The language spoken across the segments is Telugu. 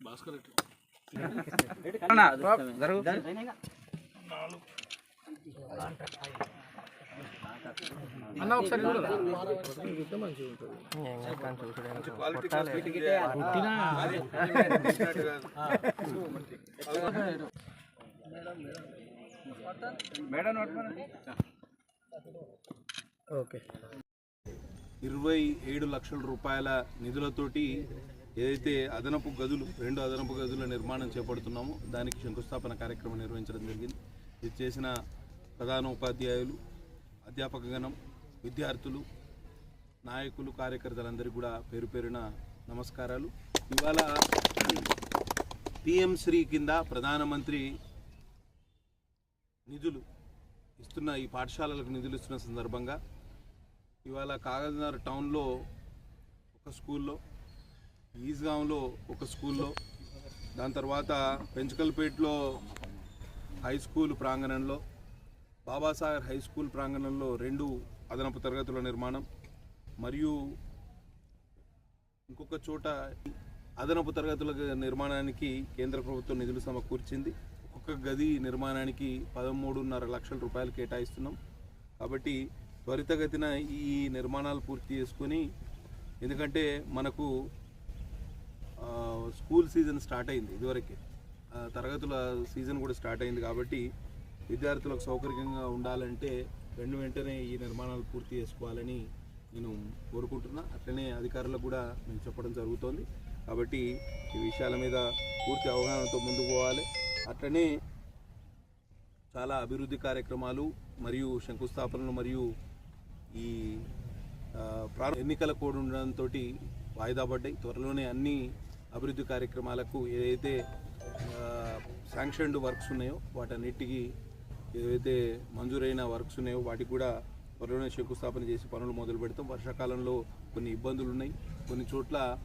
భాస్కర్ జరుగు ఇరవై ఏడు లక్షల రూపాయల నిధులతోటి ఏదైతే అదనపు గదులు రెండు అదనపు గదుల నిర్మాణం చేపడుతున్నామో దానికి శంకుస్థాపన కార్యక్రమం నిర్వహించడం జరిగింది. ఇది చేసిన ప్రధాన అధ్యాపకగణం అధ్యాపక గణం విద్యార్థులు నాయకులు కార్యకర్తలందరికీ కూడా పేరు పేరున నమస్కారాలు. ఇవాళ పిఎం శ్రీ కింద ప్రధానమంత్రి నిధులు ఇస్తున్న ఈ పాఠశాలలకు నిధులు ఇస్తున్న సందర్భంగా ఇవాళ కాగజ్నగర్ టౌన్లో ఒక స్కూల్లో ఈజ్గాంలో ఒక స్కూల్లో దాని తర్వాత పెంచకల్పేటలో హై స్కూల్ ప్రాంగణంలో బాబాసాగర్ హై స్కూల్ ప్రాంగణంలో రెండు అదనపు తరగతుల నిర్మాణం మరియు ఇంకొక చోట అదనపు తరగతుల నిర్మాణానికి కేంద్ర ప్రభుత్వం నిధులు సమకూర్చింది. ఒక్కొక్క గది నిర్మాణానికి పదమూడున్నర లక్షల రూపాయలు కేటాయిస్తున్నాం. కాబట్టి త్వరితగతిన ఈ నిర్మాణాలు పూర్తి చేసుకొని ఎందుకంటే మనకు స్కూల్ సీజన్ స్టార్ట్ అయింది ఇదివరకే. తరగతుల సీజన్ కూడా స్టార్ట్ అయింది కాబట్టి విద్యార్థులకు సౌకర్యంగా ఉండాలంటే వెంట వెంటనే ఈ నిర్మాణాలు పూర్తి చేసుకోవాలని నేను కోరుకుంటున్నా. అట్లనే అధికారులకు కూడా నేను చెప్పడం జరుగుతోంది. కాబట్టి ఈ విషయాల మీద పూర్తి అవగాహనతో ముందుకు పోవాలి. అట్లనే చాలా అభివృద్ధి కార్యక్రమాలు మరియు శంకుస్థాపనలు మరియు ఈ ప్రా- ఎన్నికల కోడ్ ఉండడంతో వాయిదా పడ్డాయి. త్వరలోనే అన్ని అభివృద్ధి కార్యక్రమాలకు ఏదైతే శాంక్షన్డ్ వర్క్స్ ఉన్నాయో వాటన్నిటికీ ఏదైతే మంజూరైన వర్క్స్ ఉన్నాయో వాటికి కూడా త్వరలోనే శంకుస్థాపన చేసి పనులు మొదలు పెడతాం. వర్షాకాలంలో కొన్ని ఇబ్బందులు ఉన్నాయి. కొన్ని చోట్ల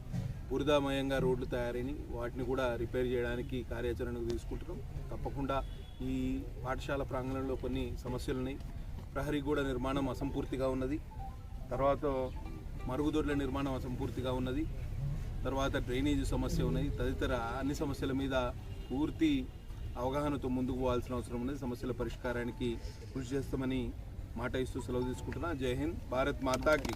బురదామయంగా రోడ్లు తయారైనవి వాటిని కూడా రిపేర్ చేయడానికి కార్యాచరణకు తీసుకుంటున్నాం. తప్పకుండా ఈ పాఠశాల ప్రాంగణంలో కొన్ని సమస్యలు ఉన్నాయి. ప్రహరీ గోడ నిర్మాణం అసంపూర్తిగా ఉన్నది. తర్వాత మరుగుదొడ్ల నిర్మాణం అసంపూర్తిగా ఉన్నది. తర్వాత డ్రైనేజీ సమస్య ఉన్నది. తదితర అన్ని సమస్యల మీద పూర్తి అవగాహనతో ముందుకు పోవాల్సిన అవసరం ఉన్నది. సమస్యల పరిష్కారానికి కృషి చేస్తామని మాట ఇస్తూ సెలవు తీసుకుంటున్నా. జై హింద్. భారత్ మాతాకి.